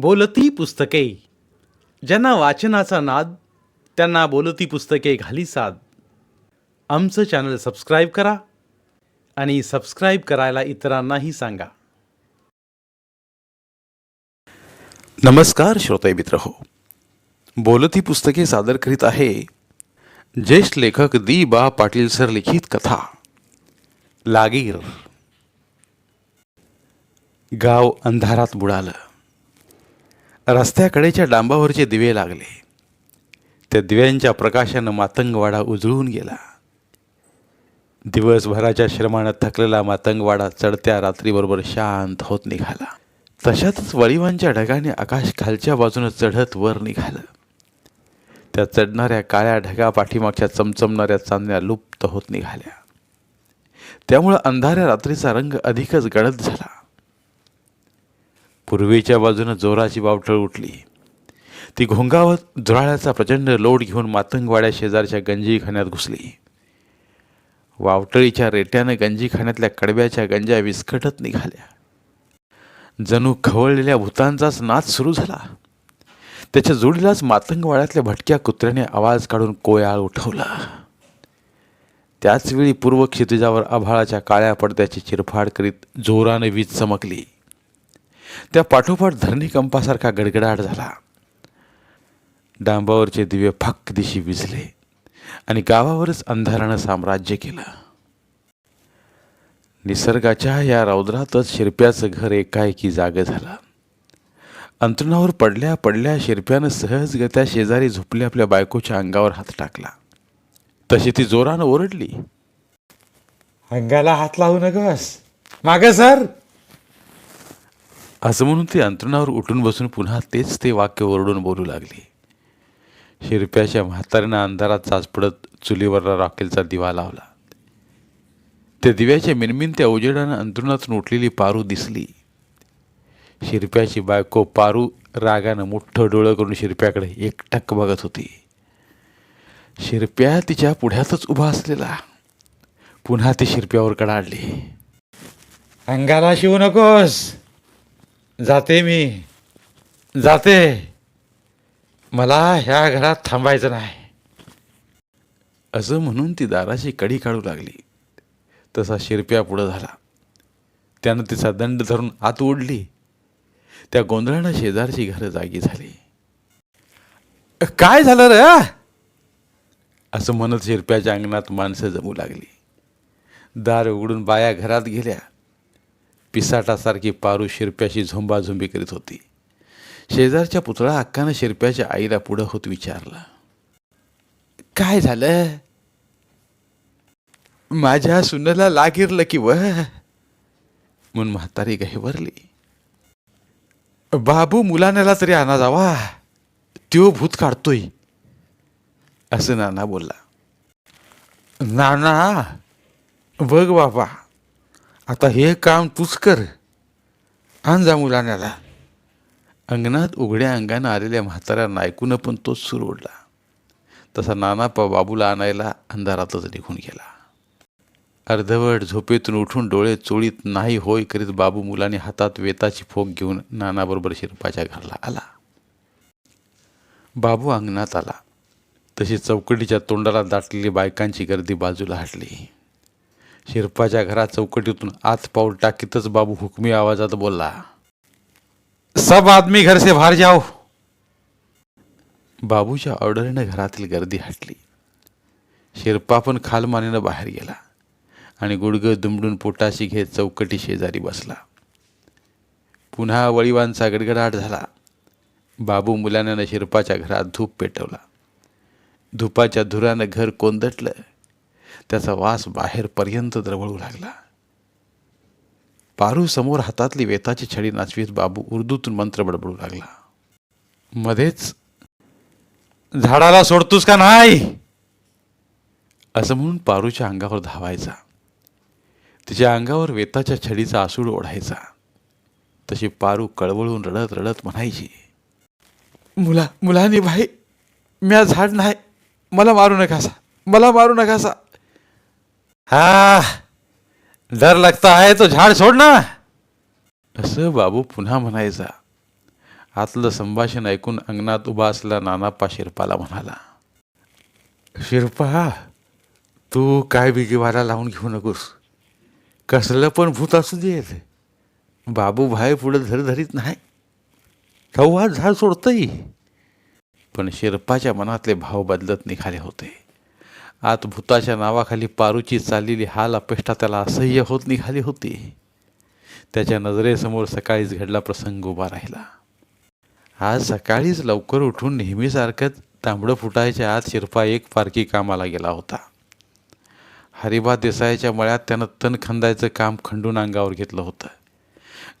बोलती पुस्तके. ज्यांना वाचनाचा नाद त्यांना बोलती पुस्तके घाली साद. आमचं चॅनल सबस्क्राईब करा आणि सबस्क्राईब करायला इतरांनाही सांगा. नमस्कार श्रोते मित्र हो बोलती पुस्तके सादर करीत आहे ज्येष्ठ लेखक दी बा पाटील सर लिखित कथा. लागीर. गाव अंधारात बुडालं. रस्त्याकडेच्या डांबावरचे दिवे लागले. त्या दिव्यांच्या प्रकाशानं मातंगवाडा उजळून गेला. दिवसभराच्या श्रमानं थकलेला मातंगवाडा चढत्या रात्रीबरोबर शांत होत निघाला. तशातच वळीवांच्या ढगाने आकाश खालच्या बाजूनं चढत वर निघालं. त्या चढणाऱ्या काळ्या ढगा पाठीमागच्या चमचमणाऱ्या चांदण्या लुप्त होत निघाल्या. त्यामुळं अंधाऱ्या रात्रीचा रंग अधिकच गडद झाला. पूर्वेच्या बाजूनं जोराची बावठळ उठली. ती घोंगावत झुराळ्याचा प्रचंड लोड घेऊन मातंगवाड्या शेजारच्या गंजीखान्यात घुसली. वावटळीच्या रेट्यानं गंजीखान्यातल्या कडब्याच्या गंजा विस्कटत निघाल्या. जणू खवळलेल्या भूतांचाच नाच सुरू झाला. त्याच्या जोडीलाच मातंगवाड्यातल्या भटक्या कुत्र्याने आवाज काढून कोयाळ उठवला. त्याचवेळी पूर्व क्षितिजावर आभाळाच्या काळ्या पडद्याची चिरफाड करीत जोराने वीज चमकली. त्या पाठोपाठ धरणीकंपासारखा गडगडाट झाला. डांबावरचे दिवे फक्क दिशी विजले आणि गावावरच अंधारानं साम्राज्य केलं. निसर्गाच्या या रौद्रातच शिरप्याचं घर एकाएकी जागं झालं. अंतरुणावर पडल्या पडल्या शिरप्यानं सहजगत्या शेजारी झोपल्या आपल्या बायकोच्या अंगावर हात टाकला. तशी ती जोरानं ओरडली. अंगाला हात लावू नकोस. माग सर. असं म्हणून ती अंतरुणावर उठून बसून पुन्हा तेच ते वाक्य ओरडून बोलू लागली. शिरप्याच्या म्हाताऱ्यानं अंधारात चाचपडत चुलीवरला रॉकेलचा दिवा लावला. त्या दिव्याच्या मिनमिनत्या उजेडानं अंतरुणातून उठलेली पारू दिसली. शिरप्याची बायको पारू रागानं मोठं डोळं करून शिरप्याकडे एकटक बघत होती. शिरप्या तिच्या पुढ्यातच उभा असलेला. पुन्हा ती शिरप्यावर कडाडली. अंगाला शिवू नकोस. जाते मी. जाते. मला ह्या घरात थांबायचं नाही. असं म्हणून ती दाराशी कडी काढू लागली. तसा शिरप्या पुढं झाला. त्यानं तिचा दंड धरून आत ओढली. त्या गोंधळानं शेजारची घरं जागी झाली. काय झालं रे असं म्हणत शिरप्याच्या अंगणात माणसं जमू लागली. दार उघडून बाया घरात गेल्या. पिसाटासारखी पारू शिरप्याशी झुंबाझुंबी करीत होती. शेजारच्या पुतळा अक्कानं शिरप्याच्या आईला पुढं होत विचारलं काय झालं? माझ्या सुनेला लागिरलं की व म्हणून म्हातारी गहिवरली बाबू मुलाण्याला तरी आणा जावा त्यो भूत काढतोय. असं नाना बोलला नाना बघ बाबा आता हे काम तूच कर. आण जा मुलाण्याला अंगणात उघड्या अंगानं आलेल्या म्हाताऱ्यांना ऐकून पण तोच सूर ओढला. तसा नाना प बाबूला आणायला अंधारातच निघून गेला. अर्धवट झोपेतून उठून डोळे चोळीत नाही होय करीत बाबू मुलाने हातात वेताची फोक घेऊन नानाबरोबर शिरपाच्या घरला आला. बाबू अंगणात आला. तशी चौकटीच्या तोंडाला दाटलेली बायकांची गर्दी बाजूला हटली. शिरपाच्या घरात चौकटीतून आत पाऊल टाकीतच बाबू हुकमी आवाजात बोलला सब आदमी घर से बाहेर जाओ. बाबूच्या ऑर्डरीनं घरातील गर्दी हटली. शिरपा पण खालमानेनं बाहेर गेला आणि गुडगं दुमडून पोटाशी घेत चौकटी शेजारी बसला. पुन्हा वळीवांचा गडगडाट झाला. बाबू मुलाण्यानं शिरपाच्या घरात धूप पेटवला. धुपाच्या धुरानं घर कोंदटलं. त्याचा वास बाहेरपर्यंत द्रवळू लागला. पारू समोर हातातली वेताची छडी नाचवीत बाबू उर्दूतून मंत्र बडबडू लागला. मध्येच झाडाला सोडतोस का नाही? असं म्हणून पारूच्या अंगावर धावायचा. तिच्या अंगावर वेताच्या छडीचा आसूड ओढायचा. तशी पारू कळवळून रडत रडत म्हणायची मुला मुलांनी भाई म्या झाड नाही मला मारू नकासा मला मारू नकासा. हा डर लगता है तो झाड सोड ना असं बाबू पुन्हा म्हणायचा. आतलं संभाषण ऐकून अंगणात उभा असला नानाप्पा शिरपाला म्हणाला शिरपा तू काय बिजीवारा लावून घेऊ नकोस. कसलं पण भूत असू देत बाबू भाई पुढं धरधरीत नाही. कव्हा झाड सोडतंय. पण शिरपाच्या मनातले भाव बदलत निघाले होते. आत भूताच्या नावाखाली पारूची चाललेली हाल अपेष्टा त्याला असह्य होत निघाली होती. त्याच्या नजरेसमोर सकाळीच घडला प्रसंग उभा राहिला. आज सकाळीच लवकर उठून नेहमीसारखंच तांबडं फुटायच्या आत शिरपा एक फारकी कामाला गेला होता. हरिभा देसाईच्या मळ्यात त्यानं तण खंदायचं काम खंडून अंगावर घेतलं होतं.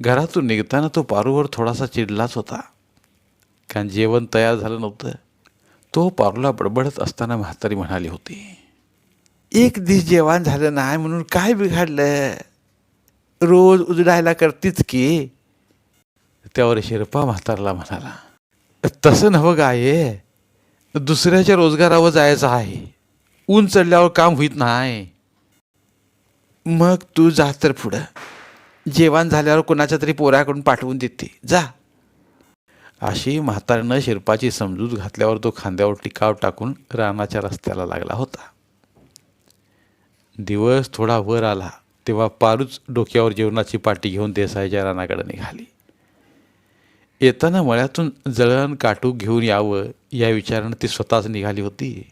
घरातून निघताना तो पारूवर थोडासा चिडलाच होता. कारण जेवण तयार झालं नव्हतं. तो पारूला बडबडत असताना म्हातारी म्हणाली होती एक दिस जेवण झालं नाही म्हणून काय बिघडलं? रोज उजडायला करतीच की. त्यावर शिरपा म्हातारला म्हणाला तसं नवं गाये. दुसऱ्याच्या रोजगारावर जायचं आहे. ऊन चढल्यावर काम होईत नाही. मग तू जा तर पुढं. जेवण झाल्यावर कोणाच्या तरी पोराकडून पाठवून देते. जा. अशी म्हातारीनं शिरपाची समजूत घातल्यावर तो खांद्यावर टिकाव टाकून रानाच्या रस्त्याला लागला होता. दिवस थोडा वर आला तेव्हा पारूच डोक्यावर जेवणाची पाटी घेऊन देसाईच्या रानाकडे निघाली. येताना मळ्यातून जळण काटूक घेऊन यावं या विचारानं ती स्वतःच निघाली होती.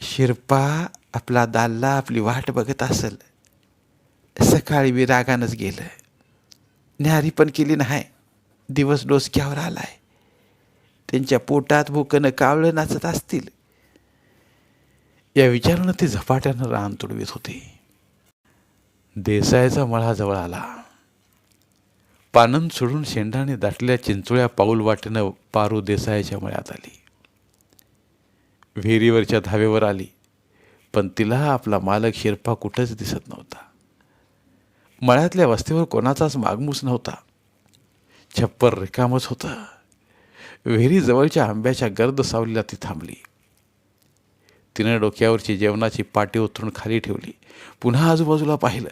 शिरपा आपला दाल्ला आपली वाट बघत असेल. सकाळी मी रागानंच गेलं न्यारी पण केली नाही. दिवस डोसक्यावर आलाय. त्यांच्या पोटात भुकनं कावळं नाचत असतील. या विचारानं ती झपाट्यानं रान तुडवीत होते. देसाईचा मळा जवळ आला. पानन सोडून शेंडाने दाटल्या चिंचोळ्या पाऊल वाटेनं पारू देसाईच्या मळ्यात आली. विहिरीवरच्या धावेवर आली. पण तिला आपला मालक शिरपा कुठंच दिसत नव्हता. मळ्यातल्या वस्तीवर कोणाचाच मागमूस नव्हता. छप्पर रिकामच होतं. विहिरीजवळच्या आंब्याच्या गर्द सावलीला ती थांबली. तिनं डोक्यावरची जेवणाची पाटी उतरून खाली ठेवली. पुन्हा आजूबाजूला पाहिलं.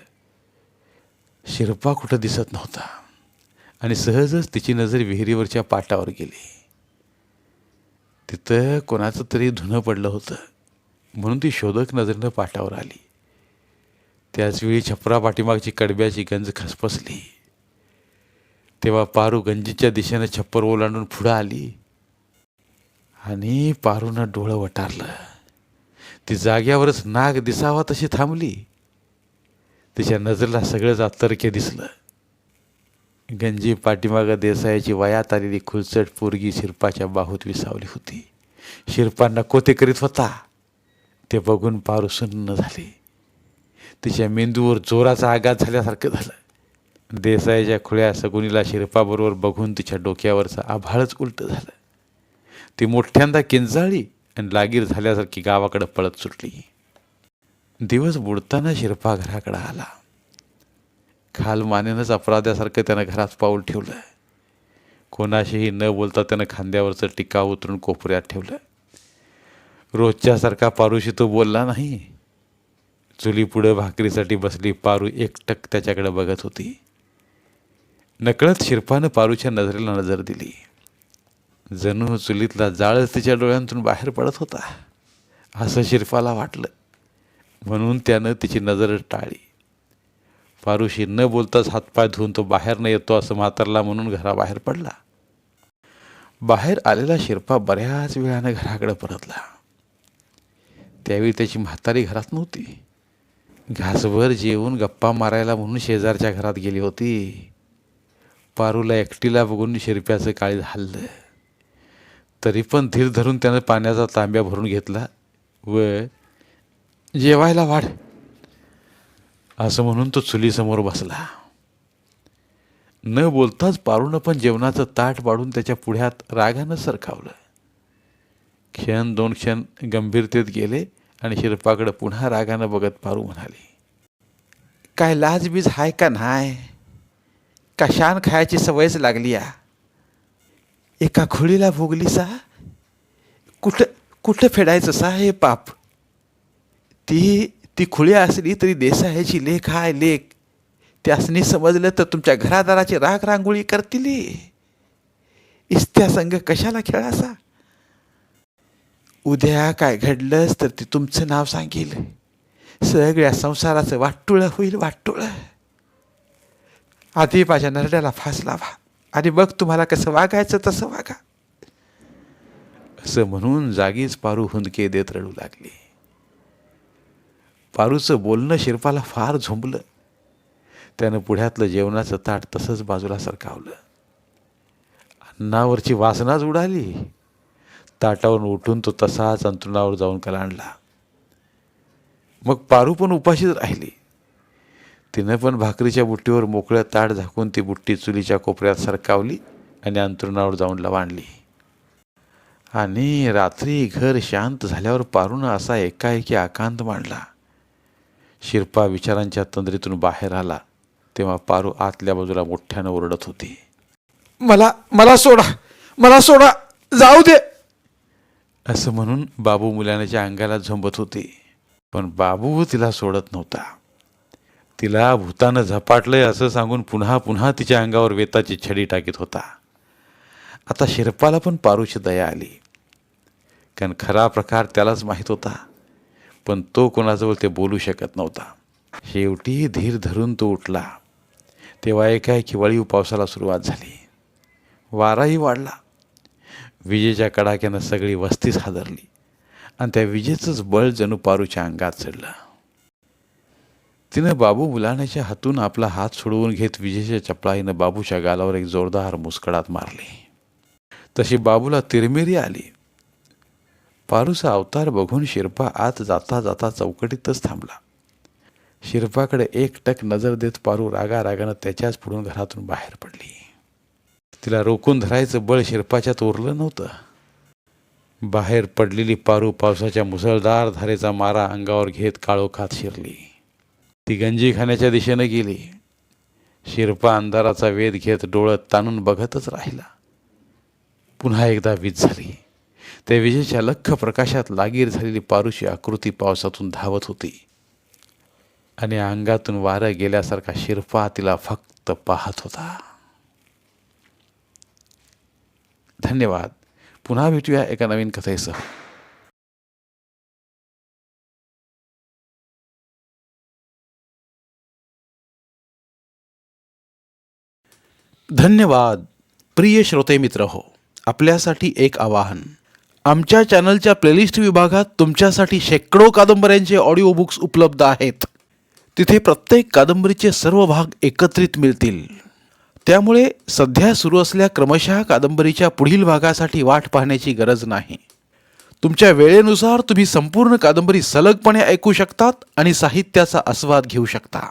शिरपा कुठं दिसत नव्हता. आणि सहजच तिची नजर विहिरीवरच्या पाटावर गेली. तिथं कोणाचं तरी धुणं पडलं होतं. म्हणून ती शोधक नजरेनं पाटावर आली. त्याचवेळी छपरा पाठीमागची कडब्याची गंज खसपसली तेव्हा पारू गंजीच्या दिशेनं छप्पर ओलांडून पुढं आली. आणि पारूनं डोळं वटारलं. ती जाग्यावरच नाग दिसावा तशी थांबली. तिच्या नजरेला सगळंच आत्तर्क्य दिसलं. गंजी पाठीमागं देसायाची वयात आलेली खुलचट पोरगी शिरपाच्या बाहूत विसावली होती. शिरपा नको ते करीत होता. ते बघून पारू सुन्न झाले. तिच्या मेंदूवर जोराचा आघात झाल्यासारखं झालं. देसाईच्या खुळ्या सगुनीला शिरपाबरोबर बघून तिच्या डोक्यावरचं आभाळच उलटं झालं. ती मोठ्यांदा किंचाळली आणि लागीर झाल्यासारखी गावाकडं पळत सुटली. दिवस बुडताना शिरपा घराकडं आला. खाल मानेनंच अपराध्यासारखं त्यानं घरात पाऊल ठेवलं. कोणाशीही न बोलता त्यानं खांद्यावरचं टिका उतरून कोपऱ्यात ठेवलं. रोजच्यासारखा पारूशी तो बोलला नाही. चुलीपुढं भाकरीसाठी बसली पारू एकटक त्याच्याकडे बघत होती. नकळत शिरपानं पारूच्या नजरेला नजर दिली. जणू चुलीतला जाळच तिच्या डोळ्यांतून बाहेर पडत होता. असं शिरपाला वाटलं. म्हणून त्यानं तिची नजर टाळली पारुशी न बोलताच हातपाय धुवून तो बाहेर न येतो असं म्हातारला म्हणून घराबाहेर पडला. बाहेर आलेला शिरपा बऱ्याच वेळानं घराकडे परतला. त्यावेळी त्याची म्हातारी घरात नव्हती. घासभर जेवून गप्पा मारायला म्हणून शेजारच्या घरात गेली होती. पारूला एकटीला बघून शिरप्याचं काळी हल्लं तरी पण धीर धरून त्यानं पाण्याचा तांब्या भरून घेतला. व जेवायला वाढ. असं म्हणून तो चुलीसमोर बसला. न बोलताच पारूनं पण जेवणाचं ताट वाढून त्याच्या पुढ्यात रागानं सरकावलं क्षण दोन क्षण गंभीरतेत गेले आणि शिरपाकडं पुन्हा रागानं बघत पारू म्हणाली काय लाजबीज हाय का नाही कशान खायची सवयच लागली आ? एका खोळीला भोगली सा? कुठं कुठं फेडायचं सा हे पाप? ती ती खुळी असली तरी देसायची लेख आहे लेख. त्यासनी समजलं तर तुमच्या घरादाराची राग रांगोळी करतील. इस्त्या संघ कशाला खेळासा उद्या काय घडलंच तर ते तुमचं नाव सांगेल. सगळ्या संसाराचं वाटुळं होईल वाटुळं. आधी माझ्या नरड्याला फास लावा. आणि मग तुम्हाला कसं वागायचं तसं वागा. असं म्हणून जागीच पारू हुंदके देत रडू लागली. पारूचं बोलणं शिरपाला फार झोंबलं. त्यानं पुढ्यातलं जेवणाचं ताट तसंच बाजूला सरकावलं. अन्नावरची वासनाच उडाली. ताटावरून उठून तो तसाच अंतरुणावर जाऊन कलांडला. मग पारू पण उपाशीच राहिली. तिनं पण भाकरीच्या बुट्टीवर मोकळं ताट झाकून ती बुट्टी चुलीच्या कोपऱ्यात सरकावली आणि अंतरुणावर जाऊन लवाणली आणि रात्री घर शांत झाल्यावर पारून असा एकाएकी आकांत मांडला. शिरपा विचारांच्या तंद्रीतून बाहेर आला तेव्हा पारू आतल्या बाजूला मोठ्यानं ओरडत होती. मला मला सोडा मला सोडा जाऊ दे. असं म्हणून बाबू मुलाण्याच्या अंगाला झोंबत होती पण बाबू तिला सोडत नव्हता. तिला भूतानं झपाटलंय असं सांगून पुन्हा पुन्हा तिच्या अंगावर वेताची छडी टाकीत होता. आता शिरपाला पण पारूची दया आली. कारण खरा प्रकार त्यालाच माहीत होता. पण तो कोणाजवळ ते बोलू शकत नव्हता. शेवटी धीर धरून तो उठला. तेव्हा एकाएकी वळीव पावसाला सुरुवात झाली. वाराही वाढला. विजेच्या कडाक्यानं सगळी वस्तीच हादरली आणि त्या विजेचंच बळ जणू पारूच्या अंगात चढलं. तिनं बाबू मुलाण्याच्या हातून आपला हात सोडवून घेत विजेच्या चपळाईनं बाबूच्या गालावर एक जोरदार मुस्कडात मारली. तशी बाबूला तिरमिरी आली. पारूचा अवतार बघून शिरपा आत जाता जाता चौकटीतच थांबला. शिरपाकडे एकटक नजर देत पारू रागा रागानं त्याच्याच पुढून घरातून बाहेर पडली. तिला रोखून धरायचं बळ शिरपाच्यात उरलं नव्हतं. बाहेर पडलेली पारू पावसाच्या मुसळधार धारेचा मारा अंगावर घेत काळोखात शिरली. ती गंजी खाण्याच्या दिशेनं गेली. शिरपा अंधाराचा वेध घेत डोळत ताणून बघतच राहिला. पुन्हा एकदा वीज झाली. त्या विजेच्या लख्ख प्रकाशात लागीर झालेली पारूची आकृती पावसातून धावत होती. आणि अंगातून वारं गेल्यासारखा शिरपा तिला फक्त पाहत होता. धन्यवाद. पुन्हा भेटूया एका नवीन कथेसह. धन्यवाद प्रिय श्रोते मित्र हो आपल्यासाठी एक आवाहन. आमच्या चॅनलच्या प्लेलिस्ट विभागात तुमच्यासाठी शेकडो कादंबऱ्यांचे ऑडिओ बुक्स उपलब्ध आहेत. तिथे प्रत्येक कादंबरीचे सर्व भाग एकत्रित मिळतील. त्यामुळे सध्या सुरू असल्या क्रमशः कादंबरीच्या पुढील भागासाठी वाट पाहण्याची गरज नाही. तुमच्या वेळेनुसार तुम्ही संपूर्ण कादंबरी सलगपणे ऐकू शकतात आणि साहित्याचा आस्वाद घेऊ शकता.